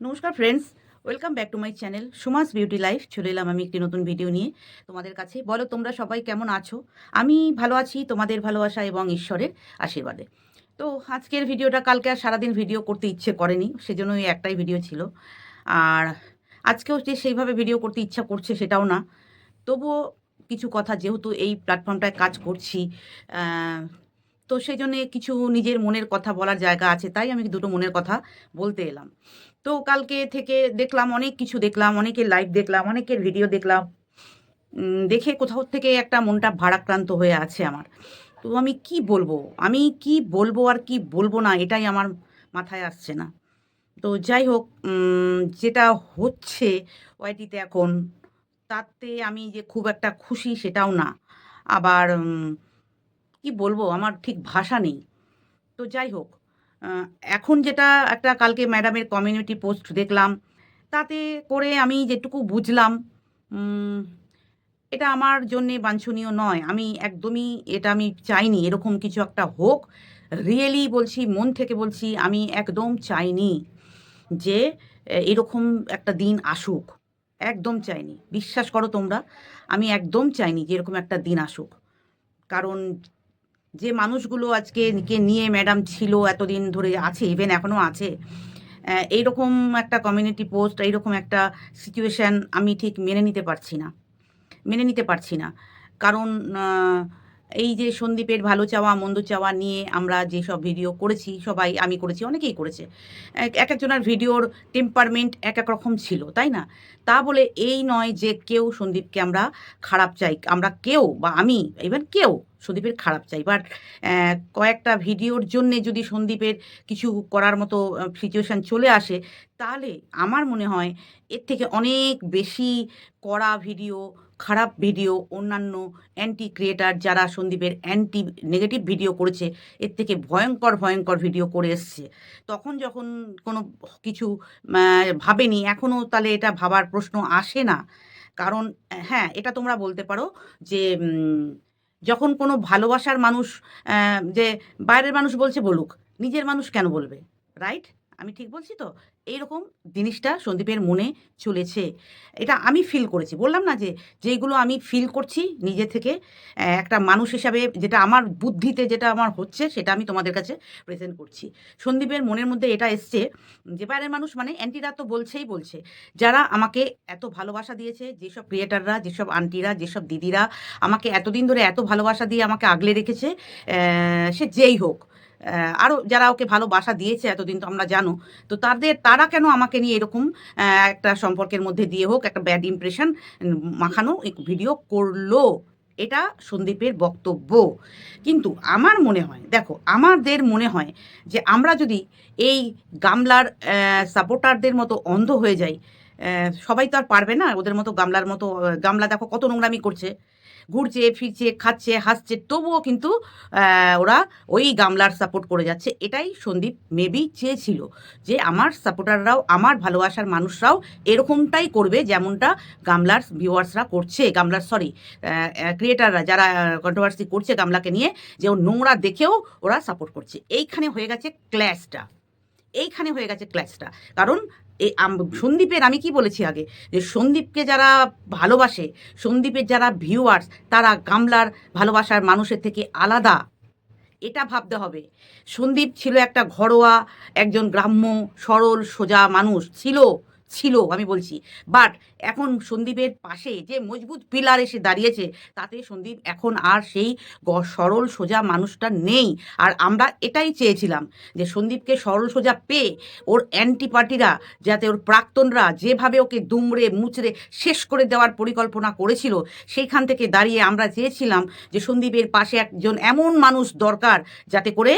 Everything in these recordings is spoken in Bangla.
নমস্কার friends welcome back to my channel Suma's beauty life চলে এলাম আমি একটি নতুন ভিডিও নিয়ে তোমাদের কাছে। বলো, তোমরা সবাই কেমন আছো? আমি ভালো আছি, তোমাদের ভালোবাসা এবং ঈশ্বরের আশীর্বাদে। তো আজকের ভিডিওটা কালকে আর সারাদিন ভিডিও করতে ইচ্ছে করেনি সেজন্য এই একটাই ভিডিও ছিল। আর আজকেও যে সেইভাবে ভিডিও করতে ইচ্ছা করছে সেটাও না। তবুও কিছু কথা, যেহেতু এই প্ল্যাটফর্মটায় কাজ করছি তো সেই জন্যে কিছু নিজের মনের কথা বলার জায়গা আছে, তাই আমি দুটো মনের কথা বলতে এলাম। তো কালকে থেকে দেখলাম, অনেক কিছু দেখলাম, অনেকের লাইভ দেখলাম, অনেকের ভিডিও দেখলাম। দেখে কোথাও থেকে একটা মনটা ভারাক্রান্ত হয়ে আছে আমার। তো আমি কি বলব? আমি কি বলব আর কি বলব না, এটাই আমার মাথায় আসছে না। তো যাই হোক যেটা হচ্ছে ওয়াইটিতে এখন, তাতে আমি যে খুব একটা খুশি সেটাও না। আবার কি বলব, আমার ঠিক ভাষা নেই। তো যাই হোক এখন যেটা একটা কালকে ম্যাডামের কমিউনিটি পোস্ট দেখলাম, তাতে করে আমি যেটুকু বুঝলাম এটা আমার জন্যে বাঞ্ছনীয় নয়। আমি একদমই এটা আমি চাইনি, এরকম কিছু একটা হোক। রিয়েলি বলছি, মন থেকে বলছি, আমি একদম চাইনি যে এরকম একটা দিন আসুক। একদম চাইনি। বিশ্বাস করো তোমরা, আমি একদম চাইনি যে এরকম একটা দিন আসুক। কারণ যে মানুষগুলো আজকে কে নিয়ে ম্যাডাম ছিল, এতদিন ধরে আছে ইভেন এখনও আছে এইরকম একটা কমিউনিটি পোস্ট এইরকম একটা সিচুয়েশান আমি ঠিক মেনে নিতে পারছি না, মেনে নিতে পারছি না। কারণ এই যে সন্দীপের ভালো চাওয়া, মন্দ চাওয়া নিয়ে আমরা যেসব ভিডিও করেছি, সবাই আমি করেছি, অনেকেই করেছে। এক এক একজনের ভিডিওর টেম্পারমেন্ট এক এক রকম ছিল, তাই না? তা বলে এই নয় যে কেউ সন্দীপকে আমরা খারাপ চাই, আমরা কেউ বা আমি ইভেন কেউ সন্দীপের খারাপ চাই। বাট কয়েকটা ভিডিওর জন্যে যদি সন্দীপের কিছু করার মতো সিচুয়েশান চলে আসে, তাহলে আমার মনে হয় এর থেকে অনেক বেশি কড়া ভিডিও খারাপ ভিডিও, অন্যান্য অ্যান্টি ক্রিয়েটার যারা সন্দীপের অ্যান্টি নেগেটিভ ভিডিও করেছে, এর থেকে ভয়ঙ্কর ভয়ঙ্কর ভিডিও করে এসছে। তখন যখন কোনো কিছু ভাবেনি এখনও তাহলে এটা ভাবার প্রশ্ন আসে না। কারণ হ্যাঁ এটা তোমরা বলতে পারো যে যখন কোনো ভালোবাসার মানুষ যে বাইরের মানুষ বলছে বলুক, নিজের মানুষ কেন বলবে রাইট আমি ঠিক বলছি তো? এইরকম জিনিসটা সন্দীপের মনে চলেছে। এটা আমি ফিল করেছি। বললাম না যে, যেইগুলো আমি ফিল করছি নিজে থেকে একটা মানুষ হিসাবে যেটা আমার বুদ্ধিতে যেটা আমার হচ্ছে সেটা আমি তোমাদের কাছে প্রেজেন্ট করছি। সন্দীপের মনের মধ্যে এটা এসছে যে বাইরের মানুষ মানে অ্যান্টিরা তো বলছেই বলছে। যারা আমাকে এত ভালোবাসা দিয়েছে, যেসব ক্রিয়েটাররা যেসব আন্টিরা যেসব দিদিরা আমাকে এতদিন ধরে এত ভালোবাসা দিয়ে আমাকে আগলে রেখেছে সে যেই হোক আরও যারা ওকে ভালোবাসা দিয়েছে, এতদিন তো আমরা জানো, তো তাদের, তারা কেন আমাকে নিয়ে এরকম একটা সম্পর্কের মধ্যে দিয়ে হোক, একটা ব্যাড ইমপ্রেশন মাখানো ভিডিও করল? এটা সন্দীপের বক্তব্য। কিন্তু আমার মনে হয়, দেখো, আমাদের মনে হয় যে আমরা যদি এই গামলার সাপোর্টারদের মতো অন্ধ হয়ে যাই সবাই তো আর পারবে না, ওদের মতো গামলার মতো গামলা দেখো কত নোংরামি করছে। ঘুরছে, ফিরছে, খাচ্ছে, হাসছে, তবুও কিন্তু ওরা ওই গামলার সাপোর্ট করে যাচ্ছে। এটাই সন্দীপ মেবি চেয়েছিল যে আমার সাপোর্টাররাও আমার ভালোবাসার মানুষরাও এরকমটাই করবে যেমনটা গামলার ভিউয়ার্সরা করছে। গামলার সরি ক্রিয়েটাররা যারা কন্ট্রোভার্সি করছে গামলাকে নিয়ে, যে ও নোংরা দেখেও ওরা সাপোর্ট করছে। এইখানে হয়ে গেছে ক্ল্যাশটা এইখানে হয়ে গেছে ক্ল্যাশটা কারণ এই সন্দীপের, আমি কি বলেছি আগে? যে সন্দীপকে যারা ভালোবাসে, সন্দীপের যারা ভিউয়ার্স তারা গামলার ভালোবাসার মানুষের থেকে আলাদা। এটা ভাবতে হবে। সন্দীপ ছিল একটা ঘরোয়া, একজন গ্রাম্য, সরল, সোজা মানুষ। ছিল ছিল, আমি বলছি। বাট এখন সন্দীপের পাশে যে মজবুত পিলার এসে দাঁড়িয়েছে, তাতে সন্দীপ এখন আর সেই সরল সোজা মানুষটা নেই। আর আমরা এটাই চেয়েছিলাম যে সন্দীপকে সরল সোজা পেয়ে ওর অ্যান্টি পার্টিরা যাতে ওর প্রাক্তনরা যেভাবে ওকে দুমড়ে মুচড়ে শেষ করে দেওয়ার পরিকল্পনা করেছিল, সেইখান থেকে দাঁড়িয়ে আমরা চেয়েছিলাম যে সন্দীপের পাশে একজন এমন মানুষ দরকার, যাতে করে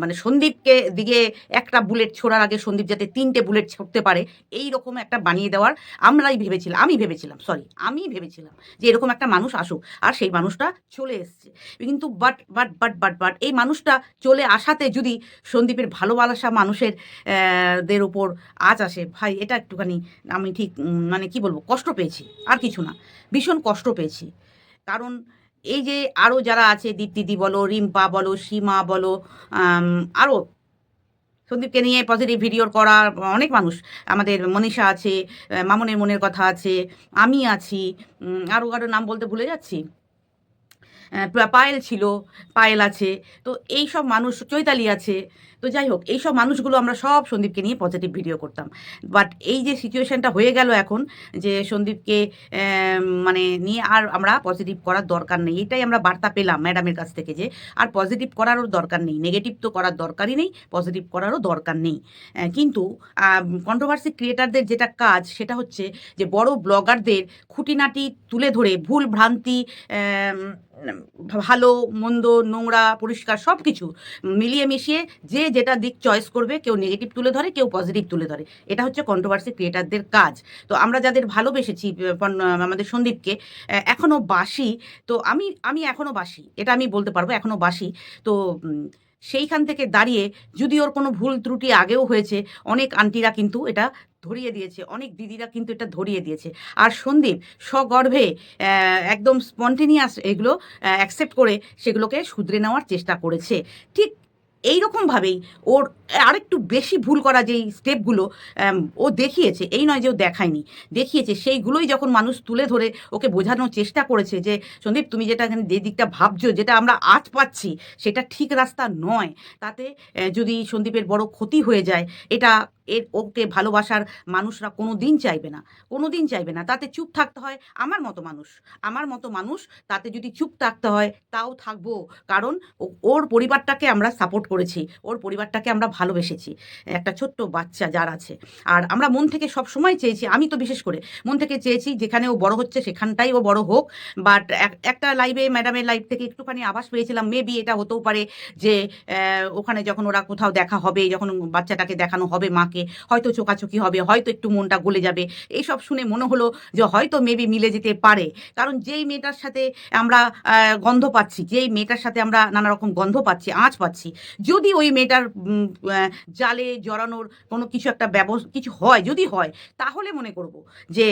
মানে সন্দীপকে দিকে একটা বুলেট ছোড়ার আগে সন্দীপ যাতে তিনটে বুলেট ছড়তে পারে এই রকম একটা বানিয়ে দেওয়ার আমরাই ভেবেছিলাম, আমি ভেবেছিলাম সরি আমি ভেবেছিলাম যে এরকম একটা মানুষ আসুক আর সেই মানুষটা চলে এসছে। কিন্তু but but but but but এই মানুষটা চলে আসাতে যদি সন্দীপের ভালোবাসা মানুষের দের উপর আজ আসে, ভাই এটা একটুখানি আমি ঠিক মানে কি বলব, কষ্ট পেয়েছি, আর কিছু না, ভীষণ কষ্ট পেয়েছি। কারণ এই যে আরও যারা আছে, দীপ্তিদি বলো, রিম্পা বলো, সীমা বলো আরও সন্দীপকে নিয়ে পজিটিভ ভিডিও করা, অনেক মানুষ। আমাদের মনীষা আছে মামনের মনের কথা আছে, আমি আছি আরও কারও নাম বলতে ভুলে যাচ্ছি? পায়েল ছিল, পায়েল আছে, তো এই সব মানুষ, চৈতালি আছে। তো যাই হোক এই সব মানুষগুলো আমরা সব সন্দীপকে নিয়ে পজিটিভ ভিডিও করতাম। বাট এই যে সিচুয়েশনটা হয়ে গেল এখন, যে সন্দীপকে মানে নিয়ে আর আমরা পজিটিভ করার দরকার নেই, এটাই আমরা বার্তা পেলাম ম্যাডামের কাছ থেকে যে, আর পজিটিভ করারও দরকার নেই নেগেটিভ তো করার দরকারই নেই পজিটিভ করারও দরকার নেই। কিন্তু কন্ট্রোভার্সি ক্রিয়েটারদের যেটা কাজ, সেটা হচ্ছে যে বড় ব্লগারদের খুঁটিনাটি তুলে ধরে ভুল ভ্রান্তি ভালো, মন্দ, নোংরা, পরিষ্কার সব কিছু মিলিয়ে মিশিয়ে যে যেটা দিক চয়েস করবে, কেউ নেগেটিভ তুলে ধরে, কেউ পজিটিভ তুলে ধরে। এটা হচ্ছে কন্ট্রোভার্সি ক্রিয়েটারদের কাজ। তো আমরা যাদের ভালোবেসেছি আমাদের সন্দীপকে এখনও বাসি, তো আমি আমি এখনও বাসি, এটা আমি বলতে পারব এখনও বাসি। তো সেইখান থেকে দাঁড়িয়ে যদি ওর কোনো ভুল ত্রুটি আগেও হয়েছে, অনেক আন্টিরা কিন্তু এটা ধরিয়ে দিয়েছে। অনেক দিদিরা কিন্তু এটা ধরিয়ে দিয়েছে। আর সন্দীপ সগর্ভে একদম স্পন্টেনিয়াস এগুলো অ্যাকসেপ্ট করে সেগুলোকে শুধরে নেওয়ার চেষ্টা করেছে। ঠিক এই রকমভাবেই ওর আরেকটু বেশি ভুল করা যেই স্টেপগুলো ও দেখিয়েছে, এই নয় যে ও দেখায়নি, দেখিয়েছে, সেইগুলোই যখন মানুষ তুলে ধরে ওকে বোঝানোর চেষ্টা করেছে যে, সন্দীপ, তুমি যেটা এখানে যে দিকটা ভাবছ, যেটা আমরা আজ পাচ্ছি, সেটা ঠিক রাস্তা নয়। তাতে যদি সন্দীপের বড় ক্ষতি হয়ে যায়, এটা এর ওকে ভালোবাসার মানুষরা কোনো দিন চাইবে না কোনো দিন চাইবে না। তাতে চুপ থাকতে হয় আমার মতো মানুষ। আমার মতো মানুষ, তাতে যদি চুপ থাকতে হয়, তাও থাকব। কারণ ওর পরিবারটাকে আমরা সাপোর্ট করেছি, ওর পরিবারটাকে আমরা ভালোবেসেছি। একটা ছোট্ট বাচ্চা যার আছে। আর আমরা মন থেকে সব সময় চেয়েছি, আমি তো বিশেষ করে মন থেকে চেয়েছি যেখানে ও বড় হচ্ছে সেখানটাই ও বড় হোক। বাট একটা লাইভে ম্যাডামের লাইভ থেকে একটুখানি আভাস পেয়েছিলাম মেবি এটা হতেও পারে যে ওখানে যখন ওরা কোথাও দেখা হবে, যখন বাচ্চাটাকে দেখানো হবে মাকে হয়তো চোকাচোকি হবে, হয়তো একটু মনটা গলে যাবে। এইসব শুনে মনে হলো যে হয়তো মেবি মিলে যেতে পারে। কারণ যেই মেয়েটার সাথে আমরা গন্ধ পাচ্ছি, যেই মেয়েটার সাথে আমরা নানা রকম গন্ধ পাচ্ছি, আঁচ পাচ্ছি, যদি ওই মেয়েটার জালে জড়ানোর কোনো কিছু একটা ব্যবস্থা কিছু হয়, যদি হয়, তাহলে মনে করব যে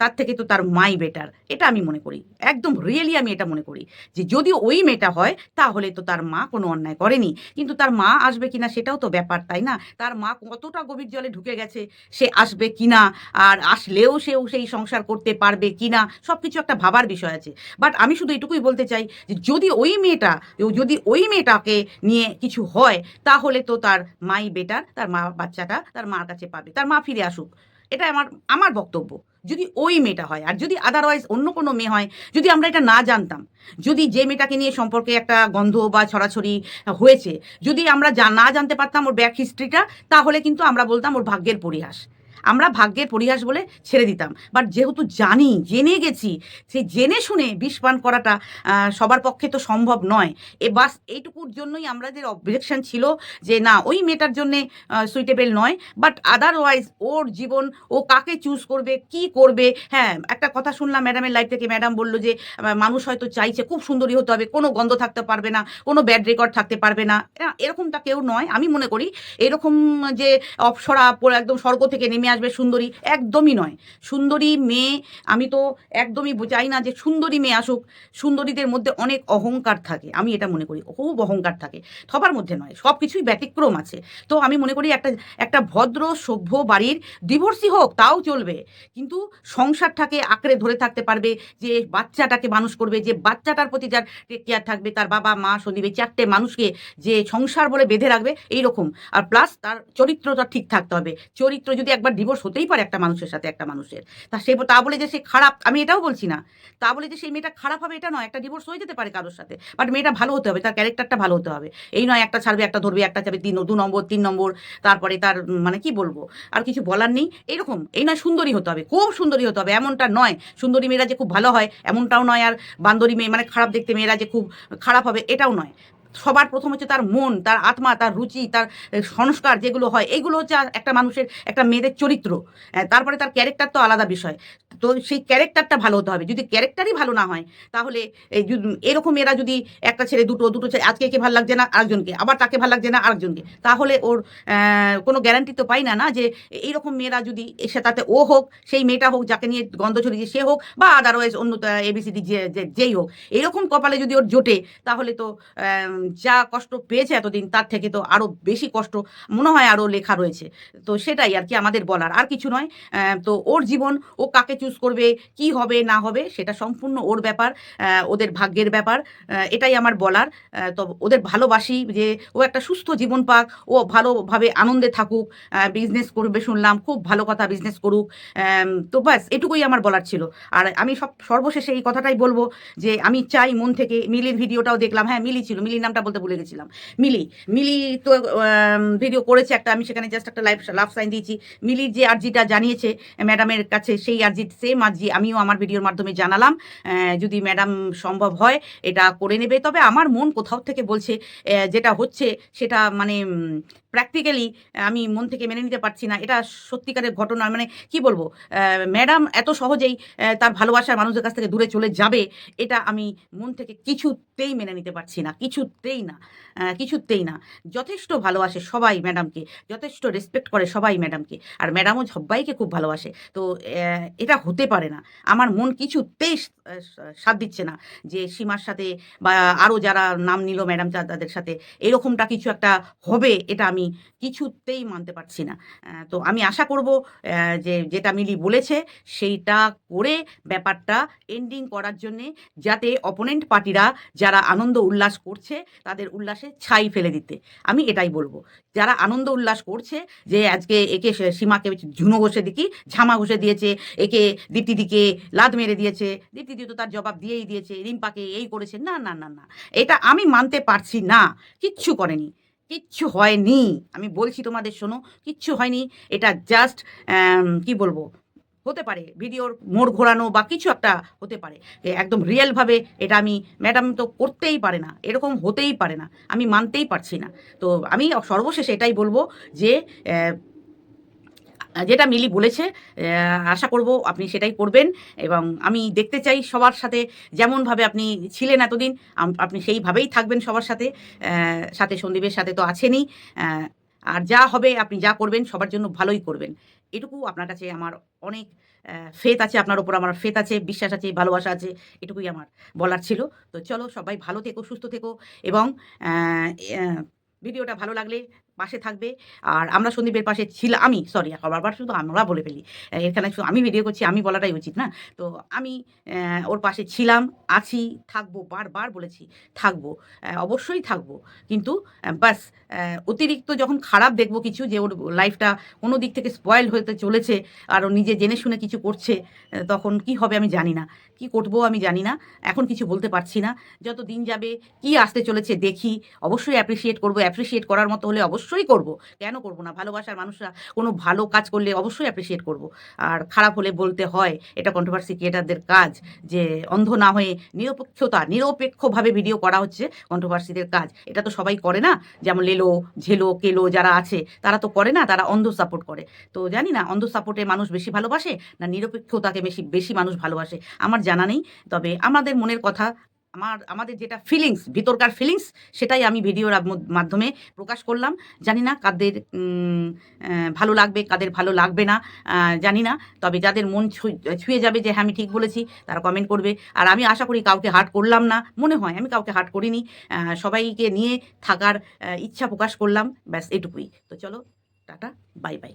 তার থেকে তো তার মাই বেটার এটা আমি মনে করি। একদম রিয়েলি আমি এটা মনে করি যে যদি ওই মেয়েটা হয়, তাহলে তো তার মা কোনো অন্যায় করেনি। কিন্তু তার মা আসবে কিনা সেটাও তো ব্যাপার, তাই না? তার মা কতটা গভীর জলে ঢুকে গেছে, সে আসবে কিনা? আর আসলেও সেও সেই সংসার করতে পারবে কিনা? সব কিছু একটা ভাবার বিষয় আছে। বাট আমি শুধু এটুকুই বলতে চাই যে, যদি ওই মেয়েটা, যদি ওই মেয়েটাকে নিয়ে কিছু হয়, তাহলে তো তার মাই বেটার, তার মা বাচ্চাটা তার মার কাছে পাবে, তার মা ফিরে আসুক। এটা আমার আমার বক্তব্য। যদি ওই মেয়েটা হয়, আর যদি আদারওয়াইজ অন্য কোনো মেয়ে হয়, যদি আমরা এটা না জানতাম, যদি যে মেয়েটাকে নিয়ে সম্পর্কে একটা গন্ধ বা ছড়াছড়ি হয়েছে, যদি আমরা না জানতে পারতাম ওর ব্যাক হিস্ট্রিটা তাহলে কিন্তু আমরা বলতাম ওর ভাগ্যের পরিহাস। আমরা ভাগ্যের পরিহাস বলে ছেড়ে দিতাম। বাট যেহেতু জানি, জেনে গেছি, সেই জেনে শুনে বিষ পান করাটা সবার পক্ষে তো সম্ভব নয়। এ বাস এইটুকুর জন্যই আমাদের অবজেকশন ছিল যে না, ওই মেয়েটার জন্যে সুইটেবল নয়। বাট আদারওয়াইজ ওর জীবন, ও কাকে চুজ করবে, কি করবে হ্যাঁ একটা কথা শুনলাম ম্যাডামের লাইফ থেকে। ম্যাডাম বলল যে মানুষ হয়তো চাইছে খুব সুন্দরী হতে হবে, কোনো গন্ধ থাকতে পারবে না, কোনো ব্যাড রেকর্ড থাকতে পারবে না। এরকমটা কেউ নয়। আমি মনে করি, এরকম যে অপসরা একদম স্বর্গ থেকে নেমে আসবে সুন্দরী একদমই নয়। সুন্দরী মেয়ে, আমি তো একদমই চাই না যে সুন্দরী মেয়ে আসুক, সুন্দরীদের মধ্যে অনেক অহংকার থাকে। আমি এটা মনে করি, খুব অহংকার থাকে। সবার মধ্যে নয়, সব কিছুই ব্যতিক্রম আছে। তো আমি মনে করি একটা একটা ভদ্র, সভ্য বাড়ির ডিভোর্সই হোক, তাও চলবে। কিন্তু সংসারটাকে আঁকড়ে ধরে থাকতে পারবে, যে বাচ্চাটাকে মানুষ করবে, যে বাচ্চাটার প্রতি যার টেক কেয়ার থাকবে, তার বাবা, মা সন্দীপ চারটে মানুষকে যে সংসার বলে বেঁধে রাখবে এই রকম আর প্লাস তার চরিত্রটা ঠিক থাকতে হবে। চরিত্র যদি একবার ডিভোর্স হতেই পারে একটা মানুষের সাথে একটা মানুষের। তা সে তা বলে যে সে খারাপ, আমি এটাও বলছি না। তা বলে যে সেই মেয়েটা খারাপ হবে এটা নয়, একটা ডিভোর্স হয়ে যেতে পারে কারোর সাথে। বাট মেয়েটা ভালো হতে হবে, তার ক্যারেক্টারটা ভালো হতে হবে। এই নয় একটা ছাড়বে, একটা ধরবে, একটা ছাড়বে তিন, দু নম্বর, তিন নম্বর, তারপরে তার মানে কি বলব, আর কিছু বলার নেই। এইরকম এই নয় সুন্দরী হতে হবে, খুব সুন্দরী হতে হবে, এমনটা নয়। সুন্দরী মেয়েরা যে খুব ভালো হয়, এমনটাও নয়। আর বান্দরী মেয়ে মানে খারাপ দেখতে মেয়েরা যে খুব খারাপ হবে, এটাও নয়। সবার প্রথম হচ্ছে তার মন, তার আত্মা, তার রুচি, তার সংস্কার যেগুলো হয়, এগুলো হচ্ছে একটা মানুষের, একটা মেয়েদের চরিত্র। তারপরে তার ক্যারেক্টার তো আলাদা বিষয়। তো সেই ক্যারেক্টারটা ভালো হতে হবে। যদি ক্যারেক্টারই ভালো না হয়, তাহলে এরকম এরা যদি একটা ছেলে, দুটো দুটো ছেলে, আজকে একে ভালো লাগছে না, আরেকজনকে, আবার তাকে ভালো লাগছে না, আরেকজনকে, তাহলে ওর কোনো গ্যারান্টি তো পাই না না যে এইরকম মেয়েরা যদি এসে তাতে ও হোক, সেই মেয়েটা হোক, যাকে নিয়ে গন্ধ ছড়িয়েছে সে হোক, বা আদারওয়াইজ অন্য এবিসিডি যে যেই হোক, এরকম কপালে যদি ওর জোটে, তাহলে তো যা কষ্ট পেয়েছে এতদিন, তার থেকে তো আরও বেশি কষ্ট মনে হয় আরও লেখা রয়েছে। তো সেটাই আর কি আমাদের বলার, আর কিছু নয়। তো ওর জীবন, ও কাকে চুজ করবে, কি হবে, না হবে, সেটা সম্পূর্ণ ওর ব্যাপার ওদের ভাগ্যের ব্যাপার এটাই আমার বলার। তো ওদের ভালোবাসি যে ও একটা সুস্থ জীবন পাক, ও ভালোভাবে আনন্দে থাকুক বিজনেস করবে শুনলাম, খুব ভালো কথা বিজনেস করুক তো ব্যাস, এটুকুই আমার বলার ছিল। আর আমি সব, সর্বশেষে এই কথাটাই বলব যে আমি চাই মন থেকে, মিলির ভিডিওটাও দেখলাম হ্যাঁ মিলি ছিল মিলির নামটা বলতে ভুলে গেছিলাম। মিলি মিলি তো ভিডিও করেছে একটা, আমি সেখানে জাস্ট একটা লাইভ লাভ সাইন দিয়েছি। মিলির যে আর্জিটা জানিয়েছে ম্যাডামের কাছে, সেই আর্জি সেম আর্জি আমিও আমার ভিডিওর মাধ্যমে জানালাম। যদি ম্যাডাম সম্ভব হয়, এটা করে নেবে। তবে আমার মন কোথাও থেকে বলছে যেটা হচ্ছে, সেটা মানে প্র্যাকটিক্যালি আমি মন থেকে মেনে নিতে পারছি না। এটা সত্যিকারের ঘটনা। মানে কি বলব? ম্যাডাম এত সহজেই তার ভালোবাসার মানুষদের কাছ থেকে দূরে চলে যাবে, এটা আমি মন থেকে কিছুতেই মেনে নিতে পারছি না। কিছুতেই না। কিছুতেই না। যথেষ্ট ভালোবাসে সবাই ম্যাডামকে যথেষ্ট রেসপেক্ট করে সবাই ম্যাডামকে আর ম্যাডামও সবাইকে খুব ভালোবাসে। তো এটা হতে পারে না। আমার মন কিছুতেই সাথ দিচ্ছে না যে সীমার সাথে বা আরও যারা নাম নিল ম্যাডাম তাদের সাথে এরকমটা কিছু একটা হবে, এটা আমি কিছুতেই মানতে পারছি না। তো আমি আশা করব যে যেটা মিলি বলেছে, সেইটা করে ব্যাপারটা এন্ডিং করার জন্যে যাতে অপোনেন্ট পার্টিরা যারা আনন্দ উল্লাস করছে, তাদের উল্লাসে ছাই ফেলে দিতে। আমি এটাই বলব। যারা আনন্দ উল্লাস করছে, যে আজকে একে সীমাকে ঝুনো ঘষে দিকি ঝামা ঘষে দিয়েছে, একে দীপ্তিদিকে লাদ মেরে দিয়েছে দীপ্তিদি তো তার জবাব দিয়েই দিয়েছে, রিম্পাকে এই করেছে, না না না না। এটা আমি মানতে পারছি না, কিচ্ছু করেনি। কিচ্ছু হয়নি। আমি বলছি তোমাদের, শোনো, কিচ্ছু হয়নি। এটা জাস্ট কি বলব? হতে পারে, ভিডিওর মোড় ঘোরানো বা কিছু একটা হতে পারে। একদম রিয়েলভাবে এটা আমি ম্যাডাম তো করতেই পারে না। এরকম হতেই পারে না। আমি মানতেই পারছি না। তো আমি সর্বশেষে এটাই বলব যে যেটা মিলি বলেছে আশা করব আপনি সেটাই করবেন এবং আমি দেখতে চাই সবার সাথে যেমনভাবে আপনি ছিলেন এতদিন আপনি সেইভাবেই থাকবেন সবার সাথে সাথে সন্দীপের সাথে তো আছেনই আর যা হবে আপনি যা করবেন সবার জন্য ভালোই করবেন। এটুকু আপনার কাছে আমার অনেক ফেত আছে, আপনার ওপর আমার ফেত আছে, বিশ্বাস আছে, ভালোবাসা আছে, এটুকুই আমার বলার ছিল। তো চলো সবাই ভালো থেকো, সুস্থ থেকো এবং ভিডিওটা ভালো লাগলে পাশে থাকবে। আর আমরা সন্দীপের পাশে ছিলাম আমি সরি বারবার শুধু আমরা বলে ফেলি। এখানে শুধু আমি ভিডিও করছি, আমি বলাটাই উচিত, না? তো আমি ওর পাশে ছিলাম, আছি, থাকব, বারবার বলেছি, থাকব অবশ্যই থাকব। কিন্তু বাস অতিরিক্ত যখন খারাপ দেখব কিছু, যে ওর লাইফটা কোনো দিক থেকে স্পয়েল হতে চলেছে, আর ও নিজে জেনে শুনে কিছু করছে তখন কি হবে আমি জানি না। কি করব আমি জানি না, এখন কিছু বলতে পারছি না। যত দিন যাবে, কি আসতে চলেছে দেখি। অবশ্যই অ্যাপ্রিসিয়েট করব অ্যাপ্রিসিয়েট করার মতো হলে অবশ্যই করব। কেন করব না? ভালোবাসার মানুষরা কোনো ভালো কাজ করলে অবশ্যই অ্যাপ্রিসিয়েট করব। আর খারাপ হলে বলতে হয়, এটা কন্ট্রোভার্সি ক্রিয়েটারদের কাজ যে অন্ধ না হয়ে নিরপেক্ষতা, নিরপেক্ষভাবে ভিডিও করা হচ্ছে কন্ট্রোভার্সিদের কাজ। এটা তো সবাই করে না? যেমন লেলো, ঝেলো, কেলো যারা আছে, তারা তো করে না, তারা অন্ধ সাপোর্ট করে। তো জানি না, অন্ধ সাপোর্টে মানুষ বেশি ভালোবাসে না নিরপেক্ষতাকে বেশি বেশি মানুষ ভালোবাসে? আমার জানা নেই, তবে আমাদের মনের কথা, আমার, আমাদের যেটা ফিলিংস ভিতরকার ফিলিংস সেটাই আমি ভিডিওর মাধ্যমে প্রকাশ করলাম। জানি না কাদের ভালো লাগবে, কাদের ভালো লাগবে না জানি না, তবে যাদের মন ছুঁয়ে যাবে যে হ্যাঁ আমি ঠিক বলেছি, তারা কমেন্ট করবে। আর আমি আশা করি কাউকে হার্ট করলাম না, মনে হয় আমি কাউকে হার্ট করিনি সবাইকে নিয়ে থাকার ইচ্ছা প্রকাশ করলাম, ব্যাস এটুকুই। তো চলো, টাটা বাই বাই